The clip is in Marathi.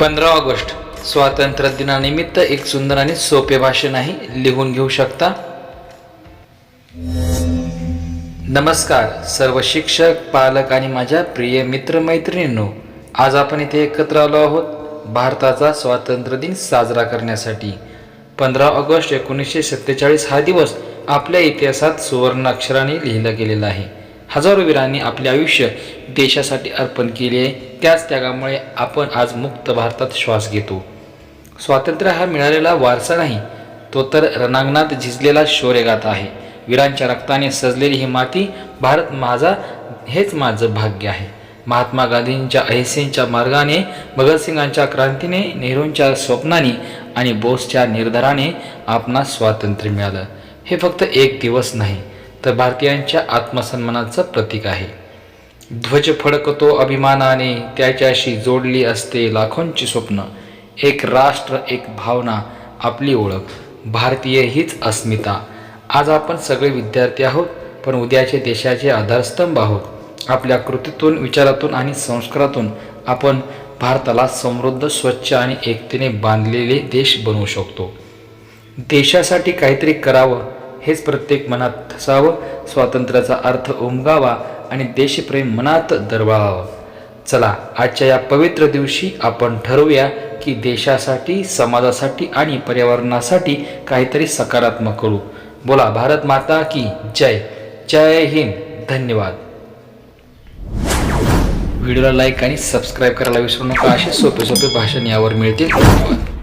पंधरा ऑगस्ट स्वातंत्र्य दिनानिमित्त एक सुंदर आणि सोपे भाषण आहे. लिहून घेऊ शकता? नमस्कार सर्व शिक्षक पालक आणि माझ्या प्रिय मित्रमैत्रिणींनो आज आपण इथे एकत्र आलो आहोत भारताचा स्वातंत्र्य दिन साजरा करण्यासाठी. पंधरा ऑगस्ट एकोणीसशे सत्तेचाळीस हा दिवस आपल्या इतिहासात सुवर्ण अक्षराने लिहिला गेलेला आहे. हजारो वीरांनी आपले आयुष्य देशासाठी अर्पण केले. आहे त्याच त्यागामुळे आपण आज मुक्त भारतात श्वास घेतो. स्वातंत्र्य हा मिळालेला वारसा नाही तो तर रणांगणात झिजलेला शौर्यगाथा आहे. वीरांच्या रक्ताने सजलेली ही माती भारत माझा हेच माझं भाग्य आहे. महात्मा गांधींच्या अहिंसेच्या मार्गाने भगतसिंगांच्या क्रांतीने नेहरूंच्या स्वप्नाने आणि बोसच्या निर्धाराने आपणास स्वातंत्र्य मिळालं. हे फक्त एक दिवस नाही तर भारतीयांच्या आत्मसन्मानाचं प्रतीक आहे. ध्वज फडकतो अभिमानाने त्याच्याशी जोडली असते लाखोंची स्वप्न. एक राष्ट्र एक भावना आपली ओळख. भारतीय हीच अस्मिता. आज आपण सगळे विद्यार्थी आहोत पण उद्याचे देशाचे आधारस्तंभ आहोत. आपल्या कृतीतून विचारातून आणि संस्कारातून आपण भारताला समृद्ध स्वच्छ आणि एकतेने बांधलेले देश बनवू शकतो. देशासाठी काहीतरी करावं हेच प्रत्येक मनात ठसावं स्वातंत्र्याचा अर्थ उमगावा आणि देशप्रेम मनात दरवळावं चला आजच्या या पवित्र दिवशी आपण ठरवूया की देशासाठी समाजासाठी आणि पर्यावरणासाठी काहीतरी सकारात्मक करू. बोला भारत माता की जय. जय हिंद. धन्यवाद. व्हिडिओला लाईक आणि सबस्क्राईब करायला विसरू नका. असे सोपे सोपे भाषण यावर मिळतील. धन्यवाद.